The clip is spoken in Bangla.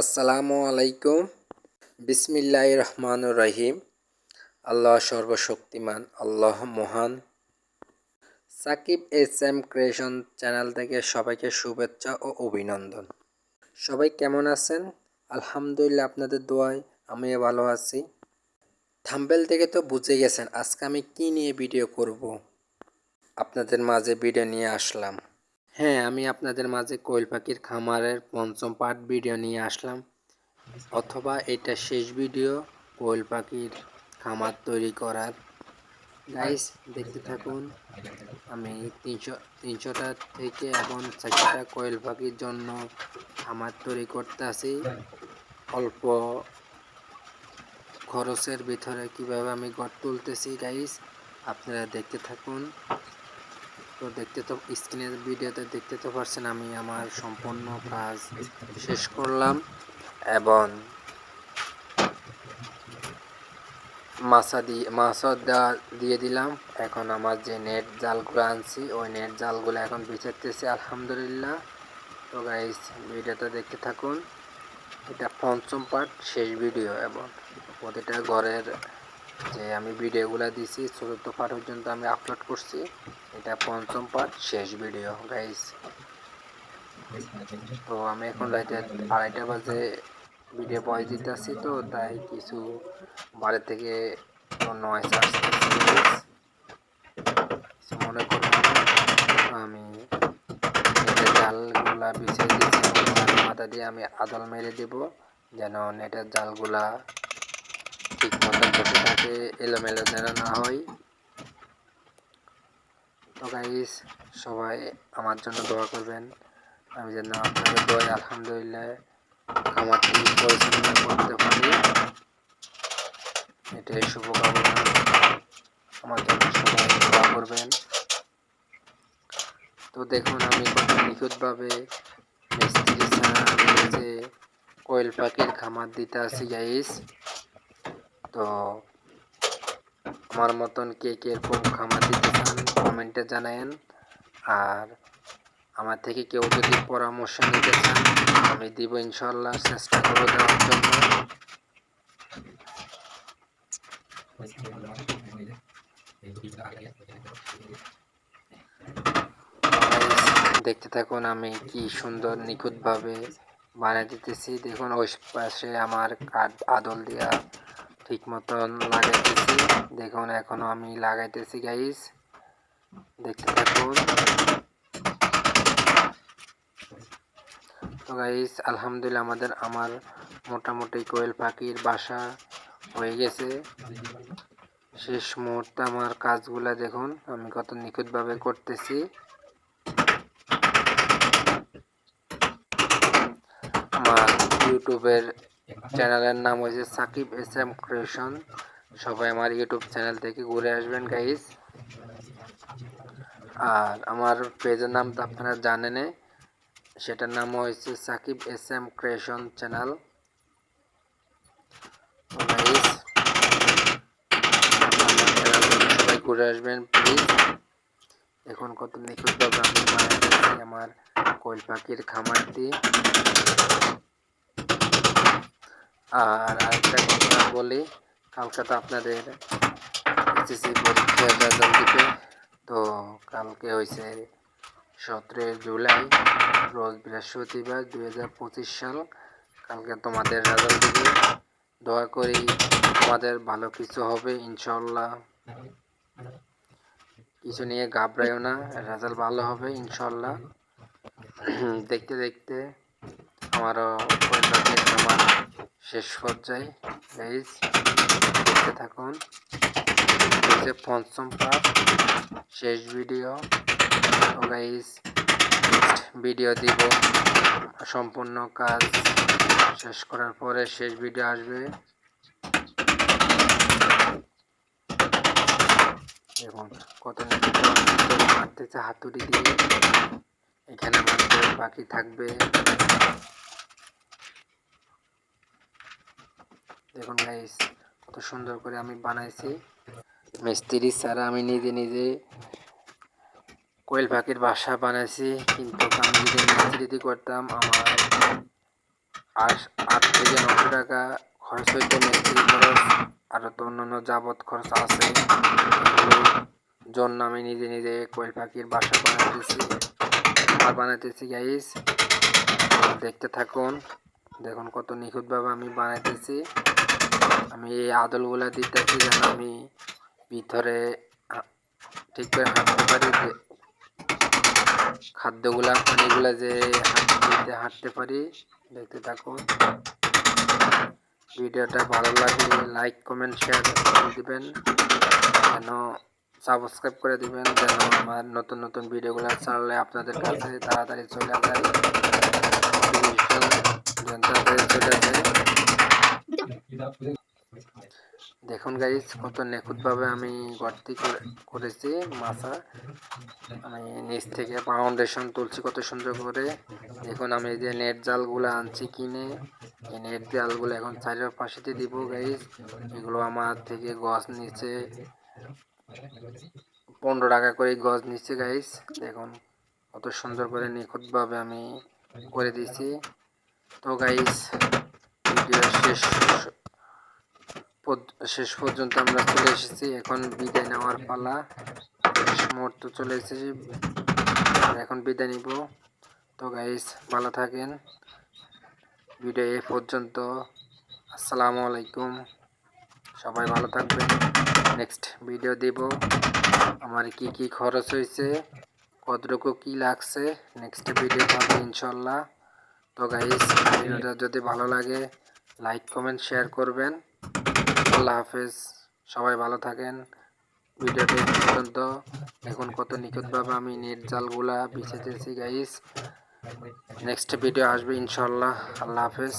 আসসালামু আলাইকুম। বিসমিল্লাহ রহমান রহিম। আল্লাহ সর্বশক্তিমান, আল্লাহ মহান। Sakib S M creation channel থেকে সবাইকে শুভেচ্ছা ও অভিনন্দন। সবাই কেমন আছেন? আলহামদুলিল্লাহ আপনাদের দোয়ায় আমিও ভালো আছি। থাম্বেল থেকে তো বুঝে গেছেন আজকে আমি কী নিয়ে ভিডিও করব। আপনাদের মাঝে ভিডিও নিয়ে আসলাম। হ্যাঁ আমি আপনাদের মাঝে কোয়েল পাখির খামারের পঞ্চম পার্ট ভিডিও নিয়ে আসলাম। অথবা এটা শেষ ভিডিও কোয়েল পাখির খামার তৈরি করার। গাইস দেখতে থাকুন, আমি তিনশো, তিনশোটা থেকে এখন চারশোটা কোয়েল পাখির জন্য খামার তৈরি করতে আসি অল্প খরচের ভিতরে কীভাবে আমি ঘর তুলতেছি গাইস আপনারা দেখতে থাকুন। তো দেখতে তো, স্ক্রিনের ভিডিওতে দেখতে তো পারছেন আমি আমার সম্পূর্ণ কাজ শেষ করলাম এবং মাছা দিয়ে দেওয়া দিয়ে দিলাম। এখন আমার যে নেট জালগুলো আনছি, ওই নেট জালগুলো এখন বিছাতেছি আলহামদুলিল্লাহ। তো গাইস ভিডিওটা দেখতে থাকুন। এটা পঞ্চম পার্ট শেষ ভিডিও এবং প্রতিটা ঘরের যে আমি ভিডিওগুলো দিছি, চতুর্থ পার্ট পর্যন্ত আমি আপলোড করছি। এটা পঞ্চম পার্ট শেষ ভিডিও গাইস তো আমি এখন রাইতে আড়াইটা বাজে ভিডিও বয় দিতেছি তো, তাই কিছু বাড়ি থেকে কিছু মনে করবেন আমি জালগুলা বিছিয়ে দিচ্ছি মাথা দিয়ে আমি আদল মেরে দেব, যেন নেটের জালগুলা ঠিক মতো বসে থাকে, এলোমেলো যেন না হয়। তো গাইস সবাই আমার জন্য দোয়া করবেন। আমি যেন আপনাদের দোয়া আলহামদুলিল্লাহ খামারটি পরিচালনা করতে পারি। এটাই শুভকামনা। আমার জন্য সবাই দোয়া করবেন। তো দেখুন আমি কত নিখুঁতভাবে মিস্ত্রি ছাড়া যে কোয়েল পাখির খামার দিতে আসি গাইস তো আমার মতন কে কে এরকম খামার দিতে চান কমেন্টে জানায়েন। আর আমার থেকে কেউ যদি পরামর্শ নিতে চান, আমি দিব ইনশাল্লাহ চেষ্টা করে দেওয়ার জন্য। দেখতে থাকুন আমি কি সুন্দর নিখুঁতভাবে বানিয়ে দিতেছি। দেখুন ওই পাশে আমার কাঠ আদল দিয়া ঠিক মতন লাগাইতেছি। দেখুন, এখনও আমি লাগাইতেছি গাইস দেখতে থাকুন। তো গাইস আলহামদুলিল্লাহ আমাদের আমার মোটামুটি কোয়েল পাখির বাসা হয়ে গেছে। শেষ মুহূর্তে আমার কাজগুলা দেখুন, আমি কত নিখুঁতভাবে করতেছি। আমার ইউটিউবের চ্যানেলের নাম হয়েছে সাকিব এস এম ক্রিয়েশন সবাই আমার ইউটিউব চ্যানেল থেকে ঘুরে আসবেন গাইস আর আমার পেজের নাম তো আপনারা জানেন সেটার নাম হয়েছে Sakib S M creation channel সবাই ঘুরে আসবেন প্লিজ এখন কত আমি আমার কোয়েল পাখির খামারটি। আর আরেকটা কথা বলি কালকে তো আপনাদের এসএসসি পরীক্ষার রেজাল্ট দিবে তো কালকে হয়েছে সতেরোই জুলাই, রোজ বৃহস্পতিবার দুই হাজার পঁচিশ সাল। কালকে তোমাদের রেজাল্ট দিবে। দোয়া করি তোমাদের ভালো কিছু হবে ইনশাল্লাহ কিছু নিয়ে ঘাবড়াইও না রেজাল্ট ভালো হবে ইনশাল্লাহ দেখতে দেখতে আমারও আমার শেষ পর্যায়ে। গাইজ দেখতে থাকুন। যে পঞ্চম পার্ট শেষ ভিডিও তো গাইজ ভিডিও দিব। সম্পূর্ণ কাজ শেষ করার পরে শেষ ভিডিও আসবে। দেখুন, কত মারতেছে হাতুড়ি দিয়ে এখানে আমার বাকি থাকবে। দেখুন গাইস কত সুন্দর করে আমি বানাইছি। মিস্ত্রি ছাড়া আমি নিজে নিজে কোয়েল পাখির বাসা বানাইছি, কিন্তু আমি যদি মিস্ত্রি করতাম, আমার আট থেকে নশো টাকা খরচ হইতো মিস্ত্রি খরচ আরও তো অন্যান্য যাবত খরচ আছে। জন্য আমি নিজে নিজে কোয়েল পাখির বাসা বানাইতেছি। আর বানাইতেছি গাইস দেখতে থাকুন। দেখুন কত নিখুঁতভাবে আমি বানাইতেছি। আমি এই আদলগুলা দিতেছি যেন আমি ভিতরে ঠিক করে হাঁটতে পারি যে, খাদ্যগুলা, পানিগুলা যে হাঁটতে হাঁটতে পারি। দেখতে থাকুন। ভিডিওটা ভালো লাগলে লাইক কমেন্ট শেয়ার করে দিবেন। যেন সাবস্ক্রাইব করে দিবেন যেন আমার নতুন নতুন ভিডিওগুলো ছাড়লে আপনাদের কাছে তাড়াতাড়ি চলে যায়। দেখুন গাইস কত নিখুঁতভাবে আমি করে করেছি মাছা আমি নিচ থেকে ফাউন্ডেশন তুলছি কত সুন্দর করে। দেখুন আমি যে নেট জালগুলো আনছি কিনে, এই নেট জালগুলো এখন চারির পাশেতে দিব গাইস এগুলো আমার থেকে গছ নিচে পনেরো টাকা করে গজ নিচ্ছে গাইস দেখুন, কত সুন্দর করে নিখুঁতভাবে আমি করে দিয়েছি। তো গাইস শেষ শেষ পর্যন্ত আমরা চলে এসেছি। এখন বিদায় নেওয়ার পালা। শেষ মুহূর্ত চলে এসেছি। এখন বিদায় নিব। তো গাইস ভালো থাকেন। ভিডিও এ পর্যন্ত। আসসালামু আলাইকুম। সবাই ভালো থাকবেন। নেক্সট ভিডিও দিব। আমার কি কি খরচ হয়েছে, কতটুকু কি লাগছে নেক্সট ভিডিও পাবো ইনশাল্লাহ। তো গাইস ভিডিওটা যদি ভালো লাগে লাইক কমেন্ট শেয়ার করবেন। আল্লাহ হাফেজ। সবাই ভালো থাকেন। ভিডিওটি পর্যন্ত। এখন কত নিখুঁতভাবে আমি নেট জালগুলা বিছাইতেছি গাইস নেক্সট ভিডিও আসবে ইনশাল্লাহ। আল্লাহ হাফেজ।